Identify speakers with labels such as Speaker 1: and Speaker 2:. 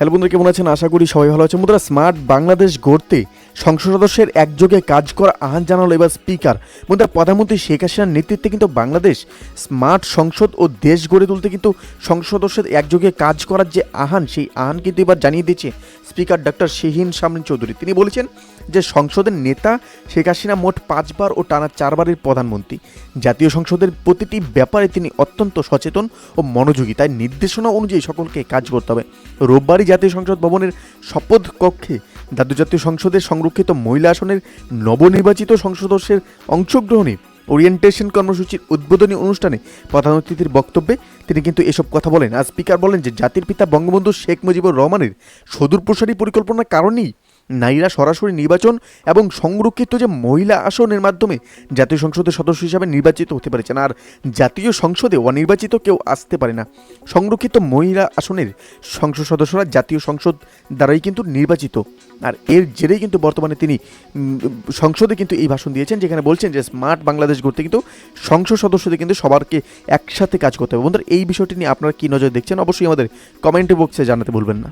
Speaker 1: Hello বন্ধুরা কেমন আছেন? আশা করি সবাই ভালো আছে বন্ধুরা স্মার্ট বাংলাদেশ গড়তে সংসদ সদস্যের একযোগে কাজ করা আহ্বান জানালো এবার স্পিকার। বন্ধুরা প্রধানমন্ত্রী শেখ হাসিনার নেতৃত্বে কিন্তু বাংলাদেশ স্মার্ট সংসদ ও দেশ গড়ে তুলতে কিন্তু সংসদ সদস্যের একযোগে কাজ করার যে আহ্বান, সেই আহ্বান কিন্তু এবার জানিয়ে দিয়েছে স্পিকার ডক্টর শিহিন শামীন চৌধুরী। তিনি বলেছেন যে সংসদের নেতা শেখ হাসিনা মোট পাঁচবার ও টানা চারবারের প্রধানমন্ত্রী। জাতীয় সংসদের প্রতিটি ব্যাপারে তিনি অত্যন্ত সচেতন ও মনোযোগী। তাই নির্দেশনা অনুযায়ী সকলকে কাজ করতে হবে। রোববারই জাতীয় সংসদ ভবনের শপথ কক্ষে জাতীয় জাতীয় সংসদের সংরক্ষিত মহিলা আসনের নবনির্বাচিত সংসদ সদস্যের অংশগ্রহণে ওরিয়েন্টেশন কর্মসূচির উদ্বোধনী অনুষ্ঠানে প্রধান অতিথির বক্তব্যে তিনি কিন্তু এসব কথা বলেন। আর স্পিকার বলেন যে, জাতির পিতা বঙ্গবন্ধু শেখ মুজিবুর রহমানের সুদূরপ্রসারী পরিকল্পনার কারণেই নারীরা সরাসরি নির্বাচন এবং সংরক্ষিত যে মহিলা আসনের মাধ্যমে জাতীয় সংসদের সদস্য হিসাবে নির্বাচিত হতে পারেছেন। আর জাতীয় সংসদে অনির্বাচিত কেউ আসতে পারে না। সংরক্ষিত মহিলা আসনের সংসদ সদস্যরা জাতীয় সংসদ দ্বারাই কিন্তু নির্বাচিত। আর এর জেরেই কিন্তু বর্তমানে তিনি সংসদে কিন্তু এই ভাষণ দিয়েছেন, যেখানে বলছেন যে স্মার্ট বাংলাদেশ গড়তে কিন্তু সংসদ সদস্যদের কিন্তু সবারকে একসাথে কাজ করতে হবে। বন্ধুরা, এই বিষয়টি নিয়ে আপনারা কী নজর দেখছেন? অবশ্যই আমাদের কমেন্ট বক্সে জানাতে ভুলবেন না।